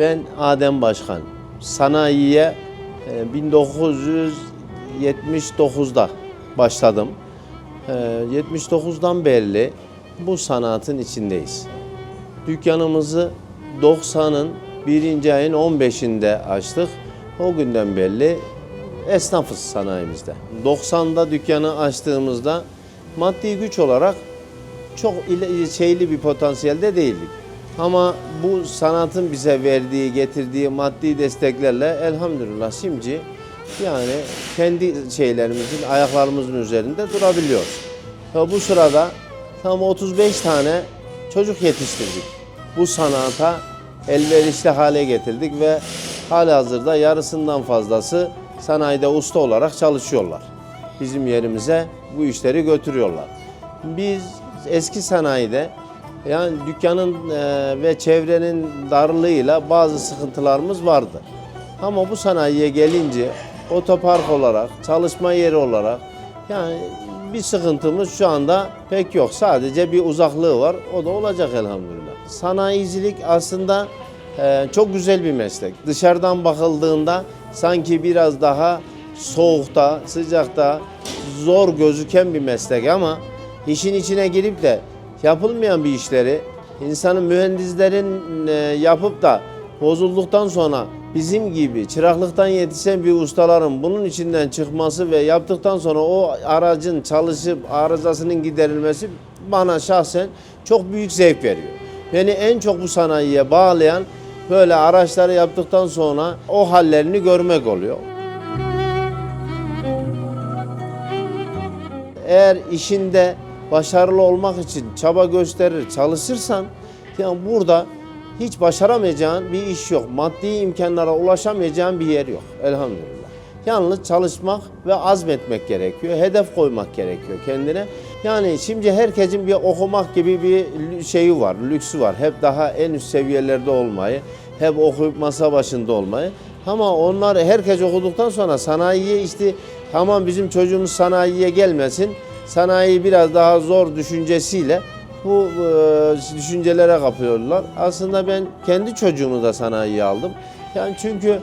Ben Adem Başkan. Sanayiye e, 1979'da başladım. E, 79'dan beri bu sanatın içindeyiz. Dükkanımızı 90'ın birinci ayın 15'inde açtık. O günden beri esnafız sanayimizde. 90'da dükkanı açtığımızda maddi güç olarak çok şeyli bir potansiyelde değildik. Ama bu sanatın bize verdiği, getirdiği maddi desteklerle elhamdülillah şimdi yani kendi şeylerimizin, ayaklarımızın üzerinde durabiliyoruz. Ve bu sırada tam 35 tane çocuk yetiştirdik. Bu sanata elverişli hale getirdik ve halihazırda yarısından fazlası sanayide usta olarak çalışıyorlar. Bizim yerimize bu işleri götürüyorlar. Biz eski sanayide yani dükkanın e, ve çevrenin darlığıyla bazı sıkıntılarımız vardı. Ama bu sanayiye gelince otopark olarak, çalışma yeri olarak yani bir sıkıntımız şu anda pek yok. Sadece bir uzaklığı var. O da olacak elhamdülillah. Sanayicilik aslında e, çok güzel bir meslek. Dışarıdan bakıldığında sanki biraz daha soğukta, sıcakta zor gözüken bir meslek ama işin içine girip de yapılmayan bir işleri insanın mühendislerin e, yapıp da bozulduktan sonra bizim gibi çıraklıktan yetişen bir ustaların bunun içinden çıkması ve yaptıktan sonra o aracın çalışıp arızasının giderilmesi bana şahsen çok büyük zevk veriyor. Beni en çok bu sanayiye bağlayan böyle araçları yaptıktan sonra o hallerini görmek oluyor. Eğer işinde başarılı olmak için çaba gösterir, çalışırsan yani burada hiç başaramayacağın bir iş yok. Maddi imkanlara ulaşamayacağın bir yer yok elhamdülillah. Yalnız çalışmak ve azmetmek gerekiyor. Hedef koymak gerekiyor kendine. Yani şimdi herkesin bir okumak gibi bir şeyi var, lüksü var. Hep daha en üst seviyelerde olmayı, hep okuyup masa başında olmayı. Ama onlar herkes okuduktan sonra sanayiye işte tamam bizim çocuğumuz sanayiye gelmesin. Sanayi biraz daha zor düşüncesiyle bu e, düşüncelere kapıyorlar. Aslında ben kendi çocuğumu da sanayiye aldım. Yani çünkü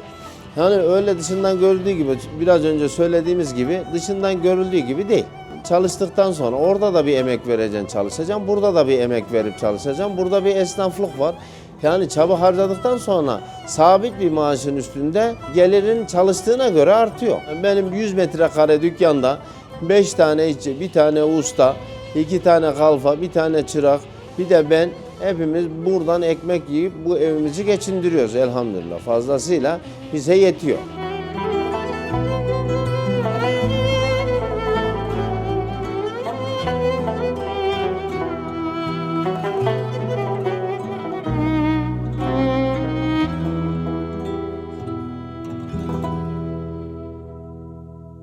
yani öyle dışından görüldüğü gibi biraz önce söylediğimiz gibi dışından görüldüğü gibi değil. Çalıştıktan sonra orada da bir emek vereceksin çalışacaksın. Burada da bir emek verip çalışacaksın. Burada bir esnaflık var. Yani çaba harcadıktan sonra sabit bir maaşın üstünde gelirin çalıştığına göre artıyor. Benim 100 metrekare dükkanda 5 tane işçi, bir tane usta, iki tane kalfa, bir tane çırak, bir de ben hepimiz buradan ekmek yiyip bu evimizi geçindiriyoruz elhamdülillah. Fazlasıyla bize yetiyor.